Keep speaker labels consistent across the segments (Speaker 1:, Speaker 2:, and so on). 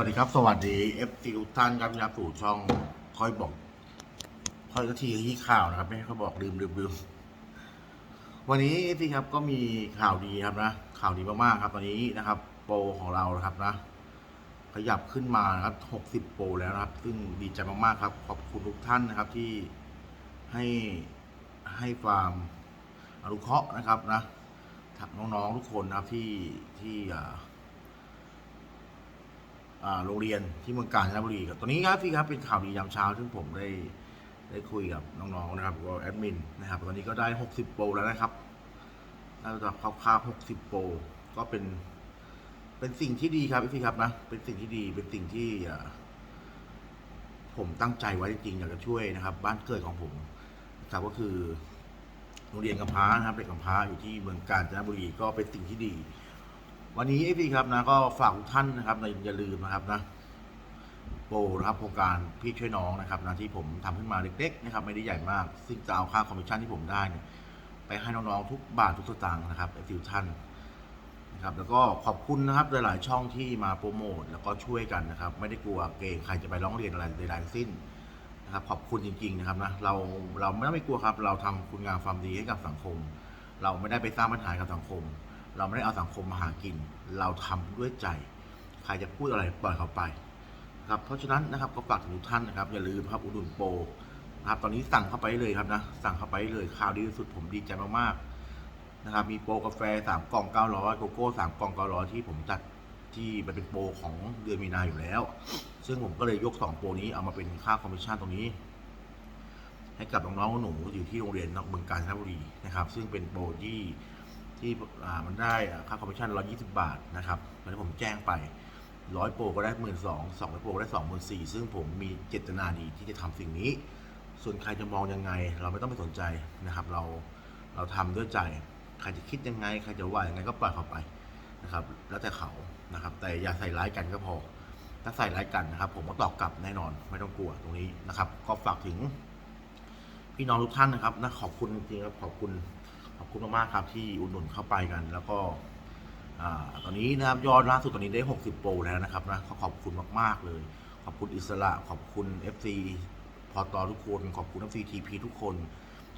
Speaker 1: วัสดีครับ สวัสดีเอฟซีทุกท่านครับที่รับสู่ช่องค่อยบอกค่อยก็ทีที่ข่าวนะครับ ไม่ให้เขาบอกลืมลืมลืมวันนี้เอฟซีครับก็มีข่าวดีครับนะข่าวดีมากๆครับตอนนี้นะครับ โปรของเรานะครับนะ ขยับขึ้นมานะครับ60โปรแล้วนะครับ ซึ่งดีใจมากๆครับ ขอบคุณทุกท่านนะครับที่ให้ให้ความอนุเคราะห์นะครับนะน้องๆทุกคนนะครับที่ที่อ่า โรงเรียนที่เมืองกาญจนบุรีครับตอนนี้ครับพี่ครับเป็นข่าวดียามเช้าซึ่งผมได้ได้คุยกับน้องๆนะครับก็แอดมินนะครับตอนนี้ก็ได้ 60 โปรแล้วนะครับน่าจะคร่าวๆ60 โปรก็เป็น เป็นสิ่งที่ดีครับพี่ครับนะเป็นสิ่งที่ดีเป็นสิ่งที่ผมตั้งใจไว้จริงๆอยากจะช่วยนะครับ บ้านเกิดของผมครับก็คือโรงเรียนกำพร้านะครับเด็กกำพร้าอยู่ที่เมืองกาญจนบุรีก็เป็นสิ่งที่ดี วันนี้เอฟครับนะก็ฝากทุกท่านนะครับอย่าลืมนะครับนะโปรนะครับโครงการพี่ช่วยน้องนะครับนะที่ผมทำขึ้นมาเล็กๆนะครับไม่ได้ใหญ่มาก ซึ่งจะเอาค่าคอมมิชชั่นที่ผมได้เนี่ยไปให้น้องๆทุกบาททุกสตางค์นะครับเอฟทุกท่านนะครับแล้วก็ขอบคุณนะครับหลายๆช่องที่มาโปรโมทแล้วก็ช่วยกันนะครับ ไม่ได้กลัวเกรงใครจะไปร้องเรียนอะไรใดๆทั้งสิ้นนะครับขอบคุณจริง ๆ นะครับนะเราเราไม่ต้องไม่กลัวครับ เราทำคุณงามความดีให้กับสังคม เราไม่ได้ไปสร้างปัญหากับสังคม เราไม่ได้เอาสังคมมาหากิน เราทำด้วยใจ ใครจะพูดอะไรปล่อยเขาไปครับเพราะฉะนั้นนะครับก็ฝากถึงทุกท่านนะครับอย่าลืมครับอุดุนโปรนะครับตอนนี้สั่งเข้าไปเลยครับนะสั่งเข้าไปเลยข่าวดีที่สุดผมดีใจมากๆนะครับมีโปรกาแฟ3กล่อง900โกโก้3กล่อง900ที่ผมจัดที่มันเป็นโปรของเดือนมีนาอยู่แล้ว ซึ่งผมก็เลยยก 2 โปรนี้เอามาเป็นค่าคอมมิชชั่นตรงนี้ ให้กับน้องๆหนูอยู่ที่โรงเรียนเมืองกาญจนบุรีนะครับ ซึ่งเป็นโปรที่ ที่มันได้ค่าคอมมิชชั่น 120 บาทนะครับตอนนี้ผมแจ้งไป 100 โปรก็ได้ 1 2 0 0 2 200 โปรก็ได้ 24,000 ซึ่งผมมีเจตนาดีที่จะทำสิ่งนี้ ส่วนใครจะมองยังไง เราไม่ต้องไปสนใจนะครับ เราเราทำด้วยใจ ใครจะคิดยังไง ใครจะว่ายังไงก็ปล่อยเขาไปนะครับ แล้วแต่เขานะครับ แต่อย่าใส่ร้ายกันก็พอ ถ้าใส่ร้ายกันนะครับ ผมก็ตอบกลับแน่นอน ไม่ต้องกลัวตรงนี้นะครับ ก็ฝากถึงพี่น้องทุกท่านนะครับนะขอบคุณจริงๆครับขอบคุณ ขอบคุณมากๆครับที่อุดหนุนเข้าไปกัน แล้วก็อตอนนี้นะครับยอดล่าสุดตอนนี้ได้ 60 โปรแล้วนะครับนะขอขอบคุณมาก ๆ เลย ขอบคุณอิสระ ขอบคุณ FC พอตอทุกคน ขอบคุณ FC TP ทุกคน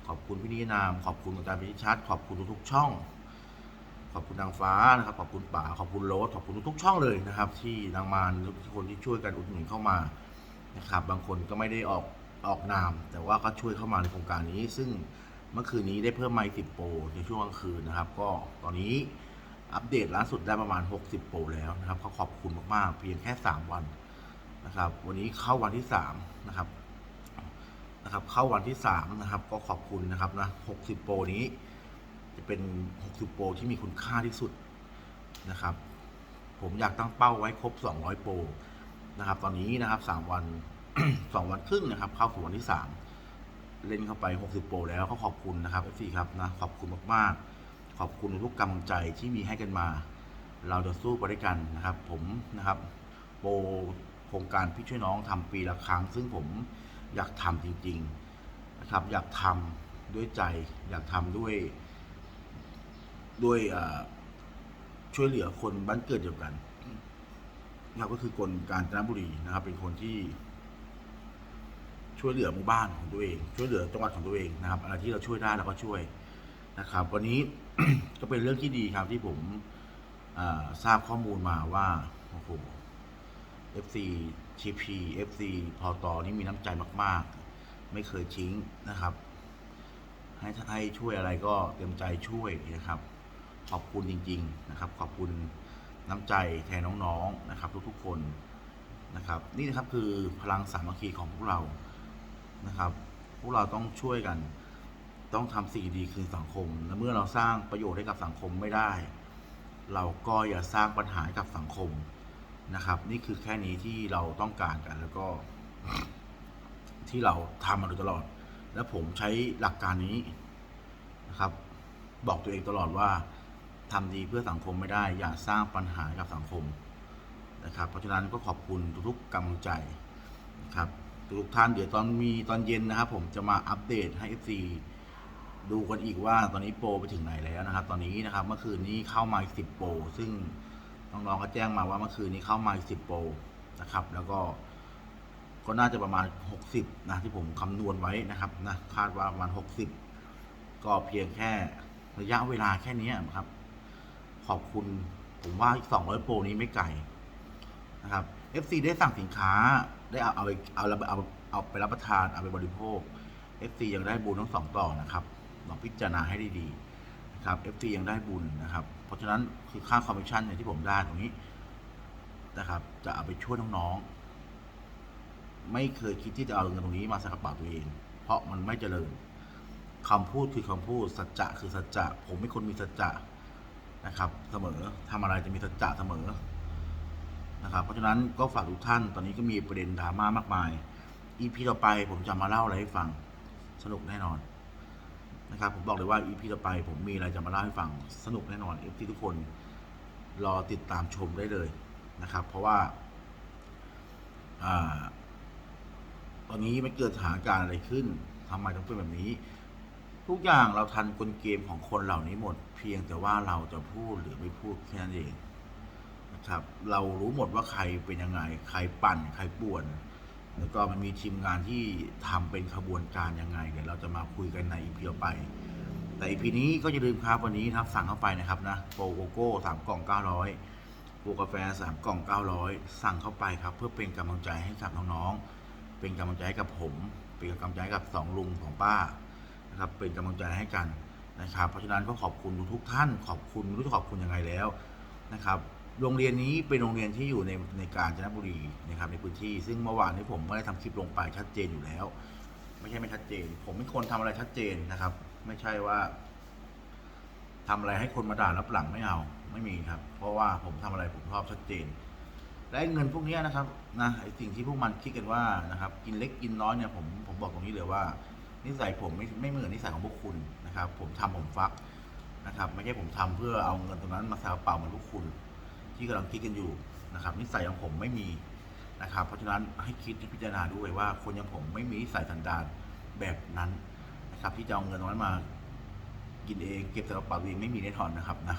Speaker 1: ขอบคุณพี่นินาม ขอบคุณอาจารย์พิชัดขอบคุณทุกๆช่อง ขอบคุณนางฟ้านะครับ ขอบคุณป๋า ขอบคุณโรสขอบคุณทุกๆช่องเลยนะครับ ที่นางมารทุกคนที่ช่วยกันอุดหนุนเข้ามานะครับ บางคนก็ไม่ได้ออกออกนาม แต่ว่าก็ช่วยเข้ามาในโครงการนี้ ซึ่ง เมื่อคืนนี้ได้เพิ่มไมค์10 โปรในช่วงกลางคืนนะครับ ก็ตอนนี้อัปเดตล่าสุดได้ประมาณ 60 โปรแล้วนะครับเขาขอบคุณมากๆ เพียงแค่ 3 วันนะครับ วันนี้เข้าวันที่3นะครับนะครับ เข้าวันที่3นะครับ ก็ขอบคุณนะครับนะ 60 โปรนี้ จะเป็น 60 โปรที่มีคุณค่าที่สุดนะครับ ผมอยากตั้งเป้าไว้ครบ 200 โปรนะครับ ตอนนี้นะครับ 3 วัน 2 วันครึ่งนะครับ เข้าสู่วันที่ 3 เล่นเข้าไป 60 โปรแล้วก็ขอบคุณนะครับ FC ครับนะขอบคุณมากๆ ขอบคุณทุกกำลังใจที่มีให้กันมา เราจะสู้ไปด้วยกันนะครับ ผมนะครับ โปรโครงการพี่ช่วยน้องทำปีละครั้ง ซึ่งผมอยากทำจริง ๆนะครับ อยากทำด้วยใจ อยากทำด้วย ด้วยช่วยเหลือคนบ้านเกิดเดียวกันนะครับก็คือคนกาญจนบุรีนะครับ เป็นคนที่ ช่วยเหลือหมู่บ้านของตัวเอง ช่วยเหลือจังหวัดของตัวเองนะครับ อะไรที่เราช่วยได้เราก็ช่วยนะครับ วันนี้ ก็เป็นเรื่องที่ดีครับที่ผมทราบข้อมูลมาว่าโอ้โห FC TP FC พอตอนี่มีน้ำใจมาก ๆ ไม่เคยทิ้งนะครับ ให้ถ้าให้ช่วยอะไรก็เต็มใจช่วยนะครับ ขอบคุณจริง ๆ นะครับ ขอบคุณน้ำใจแทนน้อง ๆ นะครับ ทุก ๆ คนนะครับ นี่นะครับคือพลังสามัคคีของพวกเรา นะครับ พวกเราต้องช่วยกัน ต้องทำสิ่งดีคืนสังคม และเมื่อเราสร้างประโยชน์ให้กับสังคมไม่ได้ เราก็อย่าสร้างปัญหาให้กับสังคมนะครับ นี่คือแค่นี้ที่เราต้องการกันแล้วก็ ที่เราทำมาโดยตลอด และผมใช้หลักการนี้นะครับ บอกตัวเองตลอดว่าทำดีเพื่อสังคมไม่ได้ อย่าสร้างปัญหาให้กับสังคมนะครับ เพราะฉะนั้นก็ขอบคุณทุกๆกำลังใจนะครับ ทุกท่านเดี๋ยวตอนมีตอนเย็นนะครับ ผมจะมาอัปเดตให้ FC ดูกันอีกว่าตอนนี้โปรไปถึงไหนแล้วนะครับ ตอนนี้นะครับเมื่อคืนนี้เข้ามาอีก10โปรซึ่งน้องๆก็แจ้งมาว่าเมื่อคืนนี้เข้ามาอีก10โปรนะครับ แล้วก็ก็น่าจะประมาณ 60 นะ ที่ผมคำนวณไว้นะครับนะคาดว่าประมาณ 60 ก็เพียงแค่ระยะเวลาแค่นี้ครับ ขอบคุณผมว่าอีก200 โปรนี้ไม่ไกลนะครับ FC ได้สั่งสินค้าได้เอาเอาไปเอาเอาเอาเอาไปรับประทานเอาไปบริโภค FC ยังได้บุญทั้งสองต่อนะครับลองพิจารณาให้ดีๆนะครับ FC ยังได้บุญนะครับ เพราะฉะนั้นคือค่าคอมมิชชั่นเนี่ยที่ผมได้ตรงนี้นะครับ จะเอาไปช่วยน้องๆไม่เคยคิดที่จะเอาเงินตรงนี้มาใส่กระเป๋าตัวเอง เพราะมันไม่เจริญคำพูดคือคำพูดสัจจะคือสัจจะผมเป็นคนมีสัจจะนะครับ เสมอทำอะไรจะมีสัจจะเสมอ นะครับ เพราะฉะนั้นก็ฝากทุกท่านตอนนี้ก็มีประเด็นดราม่ามากมาย EP ต่อไปผมจะมาเล่าอะไรให้ฟังสนุกแน่นอนนะครับผมบอกเลยว่า EP ต่อไปผมมีอะไรจะมาเล่าให้ฟังสนุกแน่นอน FT ทุกคนรอติดตามชมได้เลยนะครับ เพราะว่าอตอนนี้ไมันเกิดสถานการณ์อะไรขึ้นทำไมต้องเป็นแบบนี้ ทุกอย่างเราทันกลเกมของคนเหล่านี้หมด เพียงแต่ว่าเราจะพูดหรือไม่พูดแค่นั้นเอง นะครับ เรารู้หมดว่าใครเป็นยังไง ใครปั่น ใครป่วน แล้วก็มันมีทีมงานที่ทำเป็นขบวนการยังไง เดี๋ยวเราจะมาคุยกันในอีพีต่อไป แต่อีพีนี้ก็อย่าลืมครับวันนี้นะครับสั่งเข้าไปนะครับนะโปรโกโก้สามกล่องเก้าร้อยโปรกาแฟสามกล่องเก้าร้อยสั่งเข้าไปครับ เพื่อเป็นกำลังใจให้กับน้องๆ เป็นกำลังใจให้กับผม เป็นกำลังใจให้กับสองลุงของป้านะครับเป็นกำลังใจให้กันนะครับ เพราะฉะนั้นก็ขอบคุณทุกท่าน ขอบคุณไม่รู้จะขอบคุณยังไงแล้วนะครับ โรงเรียนนี้เป็นโรงเรียนที่อยู่ในในกาญจนบุรีนะครับในพื้นที่ ซึ่งเมื่อวานนี้ผมก็ได้ทำคลิปลงไปชัดเจนอยู่แล้ว ไม่ใช่ไม่ชัดเจน ผมเป็นคนทำอะไรชัดเจนนะครับ ไม่ใช่ว่าทำอะไรให้คนมาด่ารับหลังไม่เอาไม่มีครับ เพราะว่าผมทำอะไรผมชอบชัดเจน และเงินพวกนี้นะครับนะไอสิ่งที่พวกมันคิดกันว่านะครับ กินเล็กกินน้อยเนี่ยผมผมบอกตรงนี้เลยว่า นิสัยผมไม่ไม่เหมือนนิสัยของพวกคุณนะครับ ผมทำผมฟักนะครับ ไม่ใช่ผมทำเพื่อเอาเงินตรงนั้นมาใส่กระเป๋าเหมือนพวกคุณ ที่กำลังคิดกันอยู่นะครับนิสัยของผมไม่มีนะครับ เพราะฉะนั้นให้คิดพิจารณาด้วยว่าคนอย่างผมไม่มีนิสัยสันดานแบบนั้นนะครับที่จะเอาเงินนั้นมากินเองเก็บใส่กระเป๋าเองไม่มีแน่นอนนะครับนะ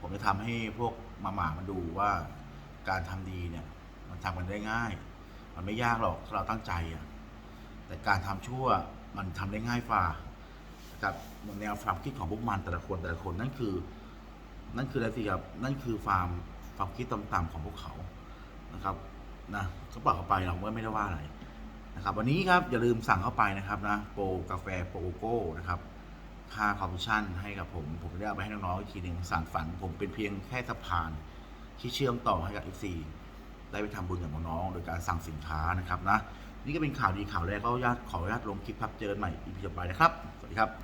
Speaker 1: ผมจะทำให้พวกมาหมามันดูว่าการทำดีเนี่ย มันทำกันได้ง่าย มันไม่ยากหรอกถ้าเราตั้งใจอะแต่การทำชั่วมันทำได้ง่ายฝ่ากับแนวความคิดของพวกมันแต่ละคนแต่ละคนนั่นคือ นั่นคืออะไรสิครับนั่นคือความความคิดต่ำๆของพวกเขานะครับนะเขาบอกเข้าไปเราก็ไม่ได้ว่าอะไรนะครับ วันนี้ครับอย่าลืมสั่งเข้าไปนะครับนะโปรกาแฟโปรโกโก้นะครับค่าคอมมิชชั่นให้กับผมผมจะได้เอาไปให้น้องๆอีกทีหนึ่งสารฝันผมเป็นเพียงแค่สะพานที่เชื่อมต่อให้กับ FC ได้ไปทำบุญกับน้องๆโดยการสั่งสินค้านะครับนะนี่ก็เป็นข่าวดีข่าวแรกก็ญาตขออนุญาตลงคลิปครับเจอกันใหม่อีพีต่อไปนะครับ สวัสดีครับ